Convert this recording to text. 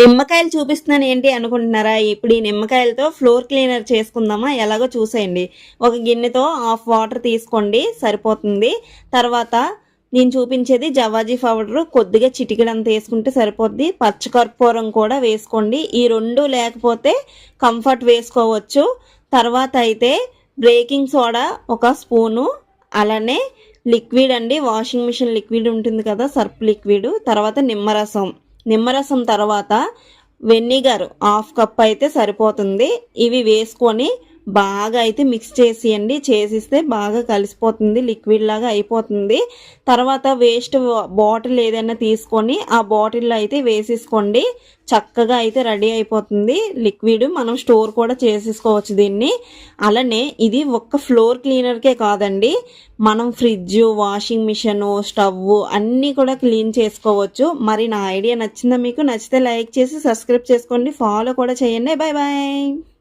నిమ్మకాయలు చూపిస్తున్నాను ఏంటి అనుకుంటున్నారా? ఇప్పుడు ఈ నిమ్మకాయలతో ఫ్లోర్ క్లీనర్ చేసుకుందామా? ఎలాగో చూసేయండి. ఒక గిన్నెతో హాఫ్ వాటర్ తీసుకోండి సరిపోతుంది. తర్వాత నేను చూపించేది జవాజీ పౌడర్ కొద్దిగా చిటికడంత వేసుకుంటే సరిపోద్ది. పచ్చకర్పూరం కూడా వేసుకోండి. ఈ రెండు లేకపోతే కంఫర్ట్ వేసుకోవచ్చు. తర్వాత అయితే బ్రేకింగ్ సోడా ఒక స్పూను అలానే లిక్విడ్ అండి. వాషింగ్ మిషన్ లిక్విడ్ ఉంటుంది కదా సర్ప్ లిక్విడ్. తర్వాత నిమ్మరసం. నిమ్మరసం తర్వాత వెనిగర్ హాఫ్ కప్ అయితే సరిపోతుంది. ఇవి వేసుకొని బాగా అయితే మిక్స్ చేసేయండి. చేసిస్తే బాగా కలిసిపోతుంది లిక్విడ్ లాగా అయిపోతుంది. తర్వాత వేస్ట్ బాటిల్ ఏదైనా తీసుకొని ఆ బాటిల్లో అయితే వేసేసుకోండి. చక్కగా అయితే రెడీ అయిపోతుంది. లిక్విడ్ మనం స్టోర్ కూడా చేసేసుకోవచ్చు దీన్ని. అలానే ఇది ఒక్క ఫ్లోర్ క్లీనర్కే కాదండి. మనం ఫ్రిడ్జ్ వాషింగ్ మిషన్ స్టవ్ అన్నీ కూడా క్లీన్ చేసుకోవచ్చు. మరి నా ఐడియా నచ్చిందా మీకు? నచ్చితే లైక్ చేసి సబ్స్క్రైబ్ చేసుకోండి. ఫాలో కూడా చేయండి. Bye bye